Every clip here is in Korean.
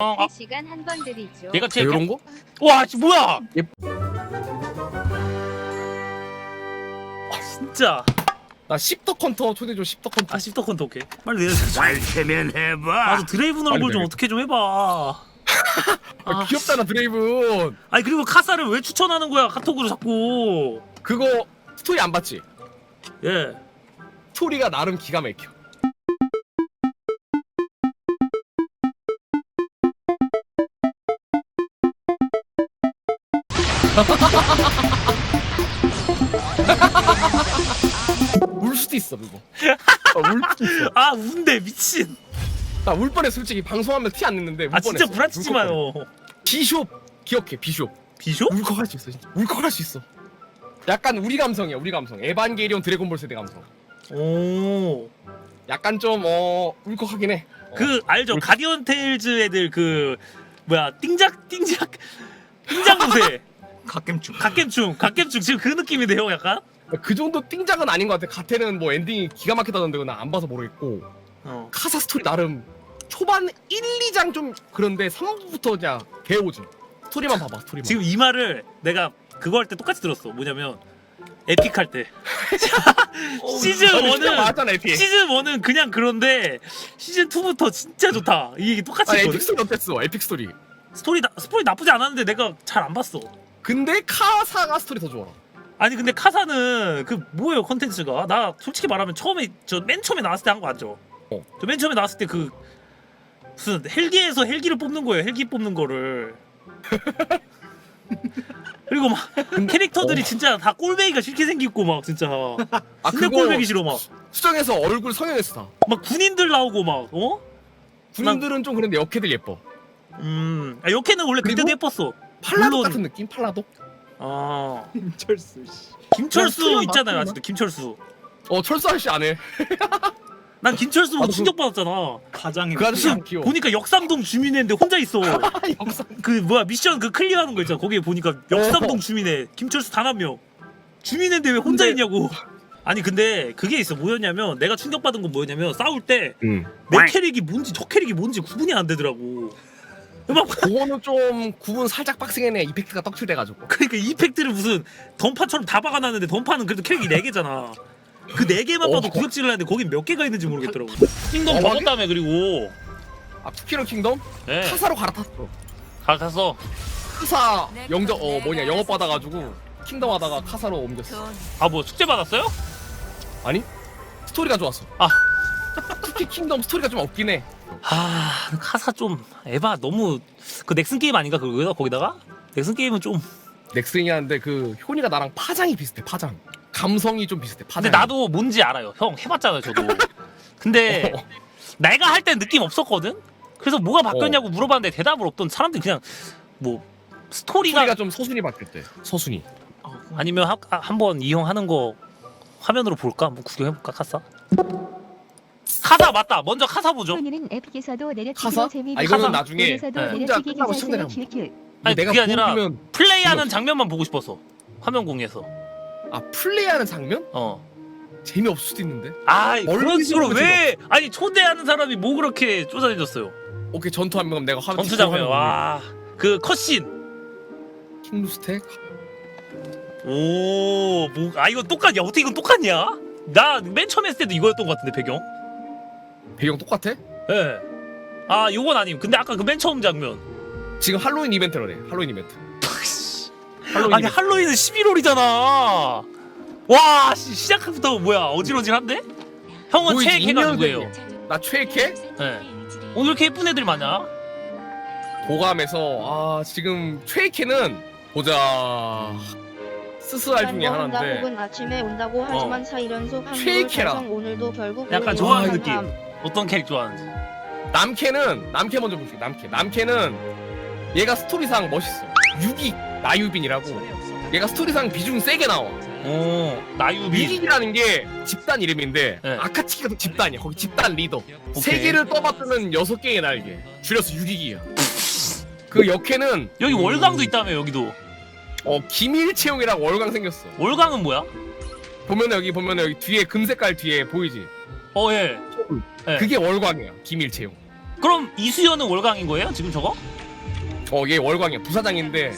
어, 아, 시간 한 번 드리죠. 얘가 제일 이런 거? 와, 씨, 뭐야? 예. 아, 진짜. 나 십더 컨터 초대줘 십더 컨터. 아, 십더 컨트 오케이. 빨리 내려. 잘 테면 해봐. 아, 저 드레이븐 얼굴 빨리 좀 내려. 어떻게 좀 해봐. 아, 아, 귀엽잖아 드레이븐. 아니 그리고 카사를 왜 추천하는 거야 카톡으로 자꾸. 그거 스토리 안 봤지? 예. 스토리가 나름 기가 막혀. 울 수도 있어 그거. 어, 울 수도 있어. 아, 운데 미친. 나울 뻔해 솔직히 방송하면 티 안 냈는데 울 아, 진짜 뻔했어. 부라치지 울컥 마요. 비숍 기억해 비숍. 비쇼? 울컥할 수 있어 진짜. 울컥할 수 있어. 약간 우리 감성이야 우리 감성. 에반게리온 드래곤볼 세대 감성. 오. 약간 좀 어 울컥하긴 해. 어. 그 알죠? 울- 가디언 테일즈 애들 그 뭐야 띵작 띵작 띵작 무새 갓겜충. 갓겜충 갓겜충 지금 그 느낌인데요 약간? 그 정도 띵작은 아닌 것 같아. 가테는 뭐 엔딩이 기가 막히다던데 나안 봐서 모르겠고 어. 카사 스토리 나름 초반 1, 2장 좀 그런데 3부부터 그냥 개오지. 스토리만 봐봐 스토리만. 지금 이 말을 내가 그거 할 때 똑같이 들었어. 뭐냐면 에픽 할 때. 시즌 아니, 진짜 1은 맞잖아 에픽. 시즌 1은 그냥 그런데 시즌 2부터 진짜 좋다. 이게 똑같이 아 있거든. 에픽 스토리 어땠어? 에픽 스토리. 스토리 나, 스토리 나쁘지 않았는데 내가 잘 안 봤어. 근데 카사가 스토리 더 좋아. 아니 근데 카사는 그 뭐예요 컨텐츠가 나 솔직히 말하면 처음에 저 맨 처음에 나왔을 때 한거 알죠? 어. 저 맨 처음에 나왔을 때 그 무슨 헬기에서 헬기를 뽑는 거예요 헬기 뽑는 거를 그리고 막 캐릭터들이 어. 진짜 다 꼴배기가 싫게 생기고 막 진짜 아 그거 꼴배기 싫어 막 막 수정해서 얼굴 성형했어 다. 군인들 나오고 막 어? 군인들은 좀 그런데 역캐들 예뻐. 음 아, 역캐는 원래 그때도 그리고? 예뻤어 팔라도 물론- 같은 느낌? 팔라도? 아 철수 씨. 김철수 있잖아요 아직도 김철수 어 철수 아저씨 안 해. 난 김철수 나도 그- 충격 받았잖아 가장이. 그 아저씨 안 귀여워. 보니까 역삼동 주민인데 혼자 있어 영상. 그 뭐야 미션 그 클리어하는 거 있잖아 거기에 보니까 역삼동 주민에 김철수 단 한 명 주민인데 왜 혼자 근데- 있냐고 아니 근데 그게 있어 뭐였냐면 내가 충격받은 건 뭐였냐면 싸울 때내 응. 캐릭이 뭔지 저 캐릭이 뭔지 구분이 안 되더라고 막 그거는 좀 구분 살짝 빡세네 이펙트가 떡칠돼가지고. 그러니까 이펙트를 무슨 던파처럼 다 박아놨는데 던파는 그래도 캐릭이 4개잖아 그 4개만 봐도 어. 구역질을 하는데 거긴 몇 개가 있는지 모르겠더라고 킹덤 어, 먹었다며 그리고 아 쿠키런 킹덤? 예 카사로 갈아탔어. 갈아탔어 카사 영적 어 뭐냐 영업 받아가지고 킹덤 하다가 카사로 옮겼어. 아 뭐 숙제 받았어요? 아니 스토리가 좋았어. 아. 쿠키 킹덤 스토리가 좀 없긴 해. 아 카사 좀 에바 너무 그 넥슨 게임 아닌가 그거다 거기다가 넥슨 게임은 좀 넥슨이 하는데 그 효니가 나랑 파장이 비슷해 파장. 감성이 좀 비슷해 파장. 근데 나도 뭔지 알아요 형 해봤잖아요 저도 근데 어. 내가 할땐 느낌 없었거든 그래서 뭐가 바뀌었냐고 물어봤는데 대답을 없던 사람들이 그냥 뭐 스토리가, 스토리가 좀 서순이 바뀌었대. 서순이. 아니면 하- 아, 한번 이 형 하는 거 화면으로 볼까 한번 구경해볼까 카사 카사 맞다. 먼저 카사 보죠. 소니는 에픽에서도 내려치기로 카사? 재미를 아, 이거는 보고 나중에 에서도 네. 혼자 내려치기 끝나고 기사스의 시청자 킬킬. 아니, 내가 그게 아니라 보면 플레이하는. 장면만 보고 싶었어. 화면 공유해서. 아 플레이하는 장면? 어. 재미없을 수도 있는데. 아이 그런 얼굴 식으로 보는 왜? 아니 초대하는 사람이 뭐 그렇게 쫓아내줬어요? 오케이 전투 한명 내가 화면 전투 장면. 와 그 컷신 킹루스텍. 오 뭐 아 이거 똑같냐? 어떻게 이건 똑같냐? 나 맨 처음 했을 때도 이거였던 것 같은데 배경 배경 똑같아? 예 아 요건 아님 근데 아까 그 맨 처음 장면 지금 할로윈 이벤트래. 할로윈 이벤트. 할로윈 아니 이벤트. 할로윈은 11월이잖아 와 시, 시작부터 뭐야 어질어질한데 형은 보이지? 최애 캐가 인연 누구예요 나 최애캐? 예 오늘 이렇게 예쁜 애들 많아 도감에서 아 지금 최애캐는 보자 스스할 중에 하나인데 혹은 아침에 온다고 하지만 4연속 한국 최애캐라. 오늘도 결국 약간 좋아하는 느낌. 밤. 어떤 캐릭 좋아하는지. 남캐는 남캐 먼저 볼게 남캐. 남캐는 얘가 스토리상 멋있어. 유기 나유빈이라고. 얘가 스토리상 비중 세게 나와. 오 나유빈. 유기라는 게 집단 이름인데 네. 아카츠키가 집단이야. 거기 집단 리더. 세 개를 떠받드는 여섯 개의 날개. 줄여서 유기기야. 그 역캐는 여기 음, 월강도 있다며 여기도. 어 김일채용이라고 월강 생겼어. 월강은 뭐야? 보면 여기 보면 여기 뒤에 금 색깔 뒤에 보이지? 어 예 네. 그게 월광이야 김일 채용 그럼 이수연은 월강인 거예요? 지금 저거? 어, 얘 월광이야. 부사장인데 네.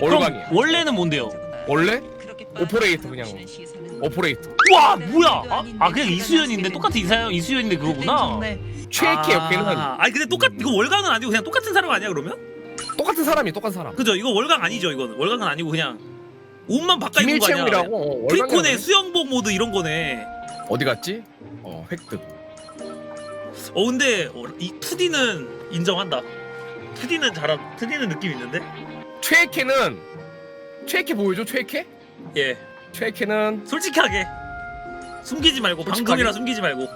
월광이야. 그럼 원래는 뭔데요? 원래 오퍼레이터 그냥 오퍼레이터. 와 뭐야? 아, 아 그냥 이수연인데 똑같은 이사연 이수연인데 그거구나. 최애캐 역캐는 아, 아니 근데 똑같 이거 월강은 아니고 그냥 똑같은 사람 아니야 그러면? 똑같은 사람이 똑같은 사람. 그죠? 이거 월강 아니죠 이거는 월강은 아니고 그냥 옷만 바꿔 입은 거 아니야? 김일채용이라고 어, 월광이라고 프리콘의 그래. 수영복 모드 이런 거네. 어디 갔지? 어, 획득. 어 근데 어, 이 2D는 인정한다. 2D는 잘한 2D는 느낌 있는데? 최애캐는 최애캐 보여줘 최애캐? 예. 최애캐는 솔직하게 숨기지 말고 솔직하게? 방송이라 숨기지 말고.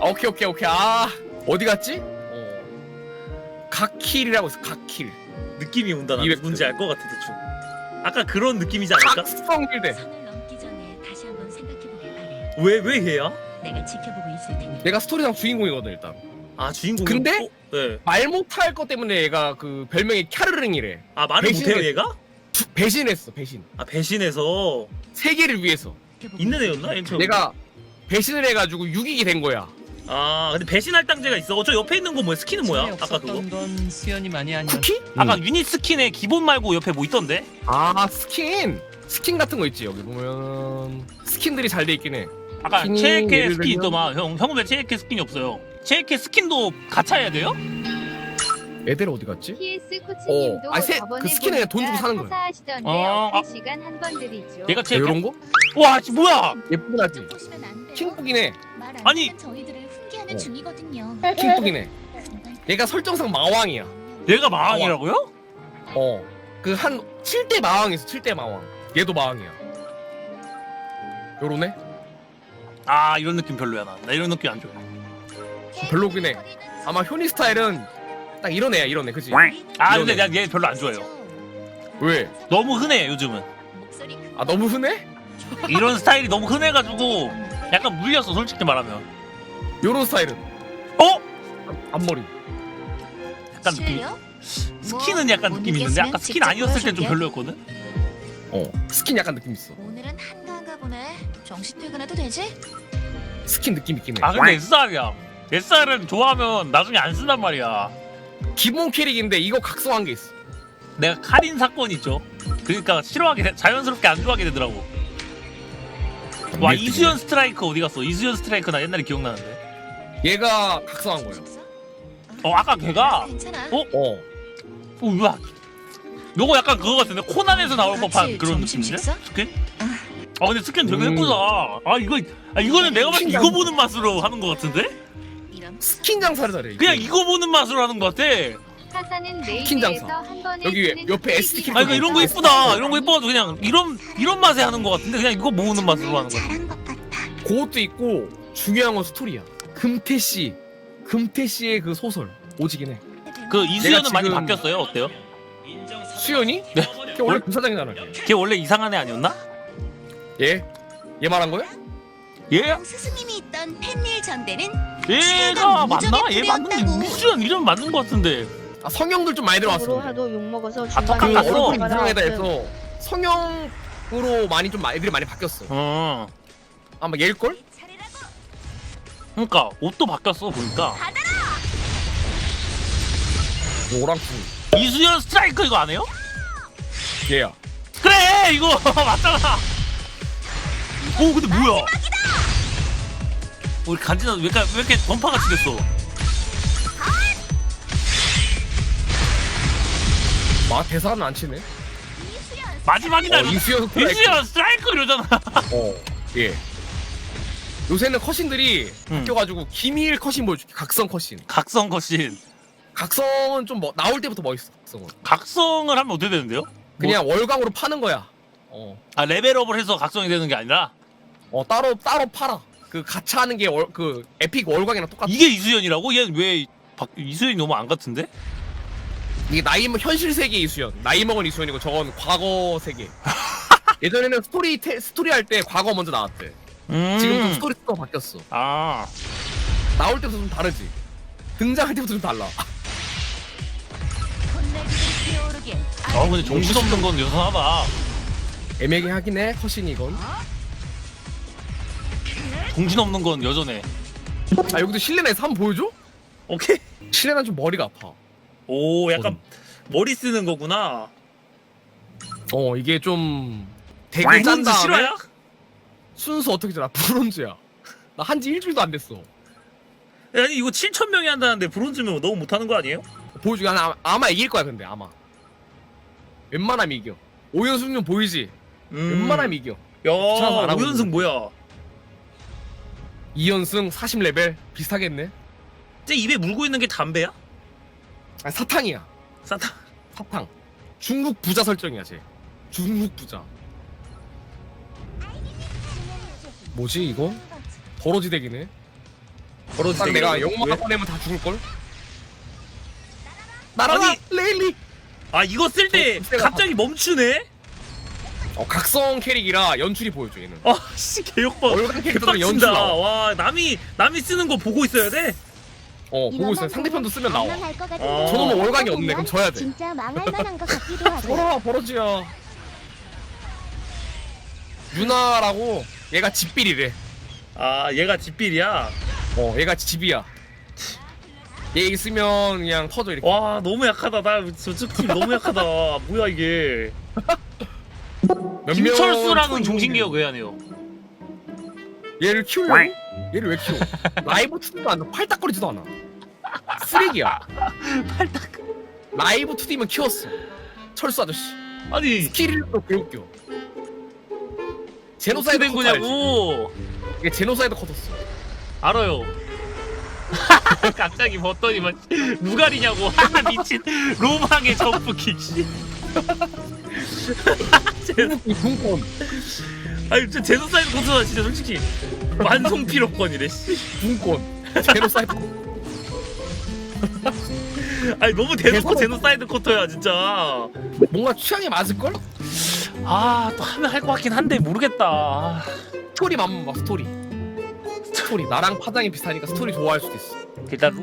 아, 오케이 오케이 오케이 아 어디 갔지? 어 각킬이라고 있어 각킬 느낌이 온다. 나 이백 누군지 알 것 같아 대충. 아까 그런 느낌이지 않을까? 각성일대 왜 왜 얘야? 내가 지켜보고 있을 테니. 얘가 스토리상 주인공이거든 일단 아 주인공. 근데? 어? 네. 말 못할 것 때문에 얘가 그 별명이 캬르릉이래 아 말을 못해요 얘가? 주- 배신했어 배신 아 배신해서 세계를 위해서 지켜보고 있는 있을 애였나? 저- 내가 배신을 해가지고 육익이 된 거야 아 근데 배신할 당제가 있어. 어, 저 옆에 있는 거 뭐야? 스킨은 뭐야? 아까 그거? 건 수연이 많이 아니었 쿠키? 아까 유닛 스킨에 기본 말고 옆에 뭐 있던데? 아 스킨 스킨 같은 거 있지 여기 보면 스킨들이 잘 돼 있긴 해 아까 스킨이 예를 스킨 들면- 있더만 형 형은 왜 체에케 스킨이 없어요? 체에케 스킨도 가차 해야 돼요? 애들 어디 갔지? PS 코치님도 어, 아니, 세- 저번에 그 스킨에 돈 주고 사는 거야. 하시던데 어, 어플 시간 한 번 드리죠. 얘가 아, 체에케? 이런 거? 와 씨, 뭐야? 예쁘긴 하지 보시면 안 돼요. 킹북이네 말안 아니. 저희들을 훈계하는 어. 중이거든요. 킹북이네 얘가 설정상 마왕이야 얘가 마왕이라고요? 어. 그 한 7대 마왕 있어. 7대 마왕. 얘도 마왕이야. 요러네? 아 이런 느낌 별로야 나. 나 이런 느낌 안 좋아. 별로긴 해. 아마 효니 스타일은 딱 이런 애야, 이런 애. 그지? 아 근데 이러네. 난얘 별로 안 좋아해요. 왜? 너무 흔해 요즘은. 아, 너무 흔해? 이런 스타일이 너무 흔해가지고 약간 물렸어 솔직히 말하면. 요런 스타일은. 어? 앞머리. 약간 느낌. 실례요? 스킨은 약간 못 느낌 있는데 아까 스킨 아니었을 때 좀. 별로였거든. 어. 스킨 약간 느낌 있어. 오늘은 한가한가 보네. 정시 퇴근해도 되지? 스킨 느낌 있긴 해. 아 근데 SR이야. SR은 좋아하면 나중에 안 쓴단 말이야. 기본 캐릭인데 이거 각성한 게 있어. 내가 카린 사건 있죠. 그러니까 싫어하게 돼- 자연스럽게 안 좋아하게 되더라고. 와 이수연 스트라이크 어디 갔어? 이수연 스트라이크 나 옛날에 기억나는데. 얘가 각성한 거예요. 어 아까 걔가 괜찮아. 어? 어. 어 뭐야? 요거 약간 그거 같은데 코난에서 나올 법한 그런 느낌인데? 식사? 스킨? 아 근데 스킨 되게 음. 예쁘다. 아 이거 아 이거는 내가 봤을 때 이거 보는 맛으로 하는 것 같은데? 이런 스킨 장사를 잘해. 그냥 이거 보는 맛으로 하는 것 같아. 스킨 네이버에서 장사. 한 번에 여기 쓰는 옆에 SD 아 이거 이런 거 이쁘다. 이런 거 이뻐가지고 그냥 이런 이런 맛에 하는 것 같은데 그냥 이거 모으는 맛으로 하는 거야. 잘한 것 같아. 그것도 있고 중요한 건 스토리야. 금태 씨. 금태 씨의 그 소설. 오지긴 해. 그 이수연은 많이 지금- 바뀌었어요. 어때요? 수연이? 네. 걔 원래 부사장이잖아. 걔. 걔 원래 이상한 애 아니었나? 얘? 얘 말한 거야? 얘? 스승님이 있던 펜밀 전대는 얘가 맞나? 얘 뿌리였다고. 이수연 이름 맞는 것 같은데. 아 성형들 좀 많이 으로 들어왔어. 하도 욕 먹어서 그 깎았어? 얼굴 이상하다 해서 성형으로 많이 좀 애들이 많이 바뀌었어. 어. 아마 얘일 걸? 그러니까 옷도 바뀌었어 보니까. 노랑쿠. 이수연 스트라이크 이거 안 해요? 얘야. 그래 이거 맞잖아. 오 근데 뭐야? 우리 간지나 왜 이렇게 왜 이렇게 던파같이 됐어? 마 대사는 안 치네. 마지막이다. 어. 이수연 스트라이크. 이수연 스트라이크 이러잖아. 어. 예. 요새는 컷신들이 음. 바뀌어가지고 기밀 컷신 보여줄게. 각성 컷신. 각성 컷신. 각성은 좀 뭐, 나올 때부터 멋있어. 각성은. 각성을 하면 어떻게 되는데요? 그냥 월광으로 파는 거야. 어. 아 레벨업을 해서 각성이 되는 게 아니라 어 따로 따로 팔아. 그 가차 하는 게 그 에픽 월광이랑 똑같아. 이게 이수연이라고? 얘왜 이수연이 너무 안 같은데? 이게 나이 먹 현실 세계 이수연, 나이 먹은 이수연이고 저건 과거 세계. 예전에는 스토리 테, 스토리 할 때 과거 먼저 나왔대. 음. 지금 좀 스토리 또 바뀌었어. 아 나올 때부터 좀 다르지. 등장할 때부터 좀 달라. 어 근데 정신 없는 건 여전하다. 애매하게 하긴 해. 컷신이 이건. 정신없는 건 여전해. 아 여기도 실내에서 한번 보여줘? 오케이. 실내는 좀 머리가 아파. 오 약간 머리 쓰는 거구나. 어 이게 좀 되게 짠 브론즈 다음에 실화야? 순수 어떻게 되나 브론즈야. 나 한지 일주일도 안 됐어. 아니 이거 7천 명이 한다는데 브론즈면 너무 못하는 거 아니에요? 보여주기 하나 아마 이길 거야 근데 아마. 웬만하면 이겨. 오연승률 보이지? 음. 웬만하면 이겨. 야 귀찮아서 안 하고 오연승 뭐야? 2연승 40레벨 비슷하겠네. 쟤 입에 물고 있는 게 담배야? 아 사탕이야. 사탕. 사탕. 중국 부자 설정이야 쟤. 중국 부자. 뭐지 이거? 버러지 덱이네. 버러지 딱 내가 덱이라고? 영마가 왜? 꺼내면 다 죽을 걸. 날아라 아니- 레일리. 아 이거 쓸때 어, 글쎄가 갑자기 멈추네? 어 각성 캐릭이라 연출이 보여줘 얘는. 아씨 개역번. 얼간 캐릭터는 연출 개빡친다. 나와. 와 남이 남이 쓰는 거 보고 있어야 돼. 어 보고 있어요. 상대편도 쓰면 나와. 어. 저놈은 월광이 없네. 그럼 져야 돼. 진짜 망할 만한 것 같기도 하고. 뭐라 버러지야. 유나라고 얘가 집빌이래. 아 얘가 집빌이야. 어 얘가 집이야. 얘 있으면 그냥 터져 이렇게. 와 너무 약하다. 나 저쪽 팀 너무 약하다. 뭐야 이게? 몇 김철수랑은 종신계약 왜안 해요? 얘를 키우려고? 얘를 왜 키워? 라이브 투디도 안 돼. 팔딱거리지도 않아. 쓰레기야. 팔딱. 라이브 투디면 키웠어. 철수 아저씨. 아니 스킬도 개웃겨. 제노사이드 된? 거냐고. 이게 제노사이드 커터스. 알아요. 갑자기 벗더니만 누가리냐고 미친 로망의 점프킥 씨. 이 분권. 아니 진짜 제노 사이드 컨트롤 진짜 솔직히 완성 필요권이래 씨. 분권. 제노사이드. 아니 너무 대놓고 계속- 제노 사이드 코터야 진짜. 뭔가 취향에 맞을 걸? 아또 하면 할 것 같긴 한데 모르겠다. 스토리 맘만 봐 스토리. 스토리 나랑 파장이 비슷하니까 스토리 좋아할 수도 있어. 일단 로